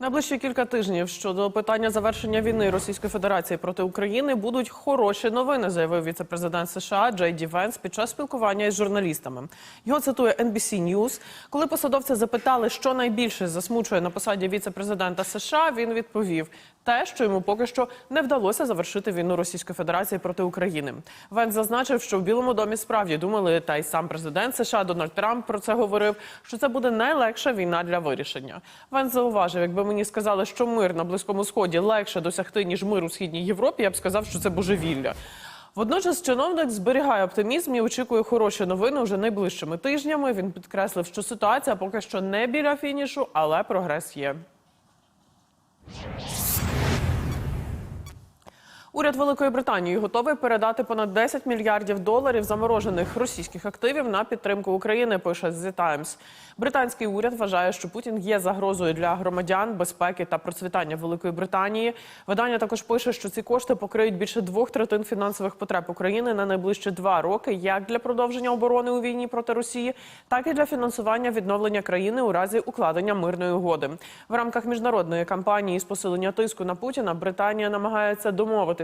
Найближчі кілька тижнів щодо питання завершення війни Російської Федерації проти України будуть хороші новини, заявив віце-президент США Джей Ді Венс під час спілкування із журналістами. Його цитує NBC News. Коли посадовці запитали, що найбільше засмучує на посаді віце-президента США, він відповів те, що йому поки що не вдалося завершити війну Російської Федерації проти України. Венс зазначив, що в Білому домі справді думали, та й сам президент США Дональд Трамп про це говорив, що це буде найлегша війна для вирішення. Венс зауважив, якби мені сказали, що мир на близькому сході легше досягти ніж мир у східній Європі, я б сказав, що це божевілля. Водночас чиновник зберігає оптимізм і очікує хороші новини вже найближчими тижнями. Він підкреслив, що ситуація поки що не біля фінішу, але прогрес є. Уряд Великої Британії готовий передати понад 10 мільярдів доларів заморожених російських активів на підтримку України. Пише The Times. Британський уряд вважає, що Путін є загрозою для громадян, безпеки та процвітання Великої Британії. Видання також пише, що ці кошти покриють більше двох третин фінансових потреб України на найближчі два роки, як для продовження оборони у війні проти Росії, так і для фінансування відновлення країни у разі укладення мирної угоди. В рамках міжнародної кампанії з посилення тиску на Путіна Британія намагається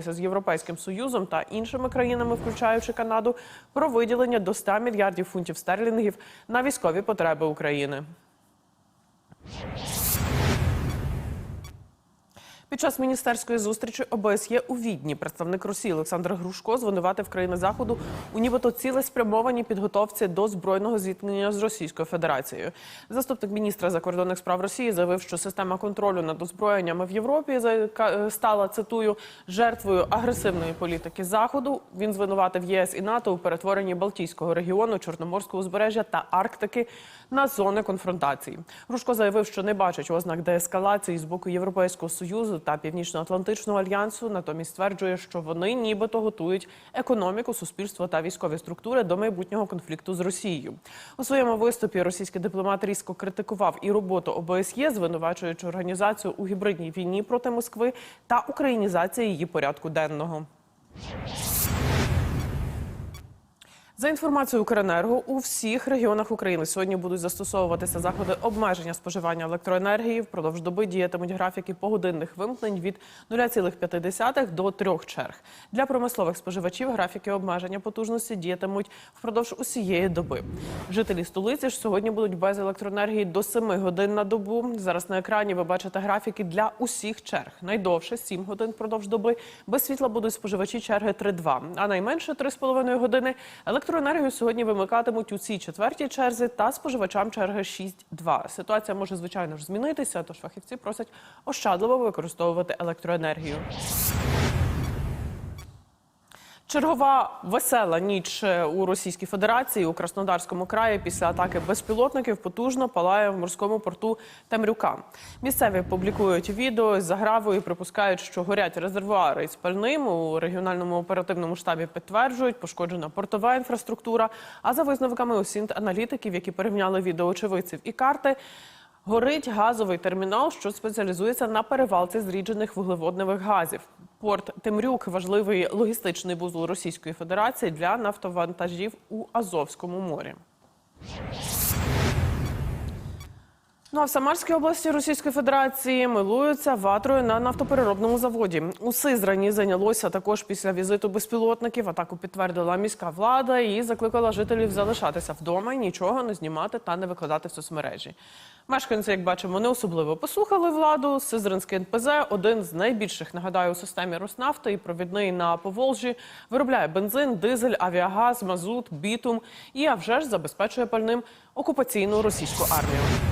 домовитися з Європейським Союзом та іншими країнами, включаючи Канаду, про виділення до 100 мільярдів фунтів стерлінгів на військові потреби України. Під час міністерської зустрічі ОБСЄ у Відні представник Росії Олександр Грушко звинуватив країни заходу у нібито цілеспрямованій підготовці до збройного зіткнення з Російською Федерацією. Заступник міністра закордонних справ Росії заявив, що система контролю над озброєннями в Європі яка стала цитую жертвою агресивної політики заходу. Він звинуватив ЄС і НАТО у перетворенні Балтійського регіону, Чорноморського узбережжя та Арктики на зони конфронтації. Грушко заявив, що не бачить ознак деескалації з боку Європейського союзу та Північно-Атлантичного альянсу. Натомість стверджує, що вони нібито готують економіку, суспільство та військові структури до майбутнього конфлікту з Росією. У своєму виступі російський дипломат різко критикував і роботу ОБСЄ, звинувачуючи організацію у гібридній війні проти Москви та українізації її порядку денного. За інформацією Укренерго, у всіх регіонах України сьогодні будуть застосовуватися заходи обмеження споживання електроенергії. Впродовж доби діятимуть графіки погодинних вимкнень від 0,5 до 3 черг. Для промислових споживачів графіки обмеження потужності діятимуть впродовж усієї доби. Жителі столиці ж сьогодні будуть без електроенергії до 7 годин на добу. Зараз на екрані ви бачите графіки для усіх черг. Найдовше 7 годин впродовж доби. Без світла будуть споживачі черги 3-2, а найменше 3,5 години електроенергію сьогодні вимикатимуть у цій четвертій черзі та споживачам черги 6-2. Ситуація може звичайно ж змінитися, тож фахівці просять ощадливо використовувати електроенергію. Чергова весела ніч е, у Російській Федерації у Краснодарському краї після атаки безпілотників потужно палає в морському порту Темрюка. Місцеві публікують відео з загравою, припускають, що горять резервуари із пальним. У регіональному оперативному штабі підтверджують, пошкоджена портова інфраструктура. А за висновками осінт аналітиків, які порівняли відео очевидців і карти. Горить газовий термінал, що спеціалізується на перевалці зріджених вуглеводневих газів. Порт Темрюк важливий логістичний вузол Російської Федерації для нафтовантажів у Азовському морі. Ну а в Самарській області Російської Федерації милуються ватрою на нафтопереробному заводі. У Сизрані зайнялося також після візиту безпілотників. Атаку підтвердила міська влада і закликала жителів залишатися вдома, і нічого не знімати та не викладати в соцмережі. Мешканці, як бачимо, не особливо послухали владу. Сизранський НПЗ один з найбільших, нагадаю, у системі Роснафти і провідний на Поволжі, виробляє бензин, дизель, авіагаз, мазут, бітум і а вже ж забезпечує пальним окупаційну російську армію.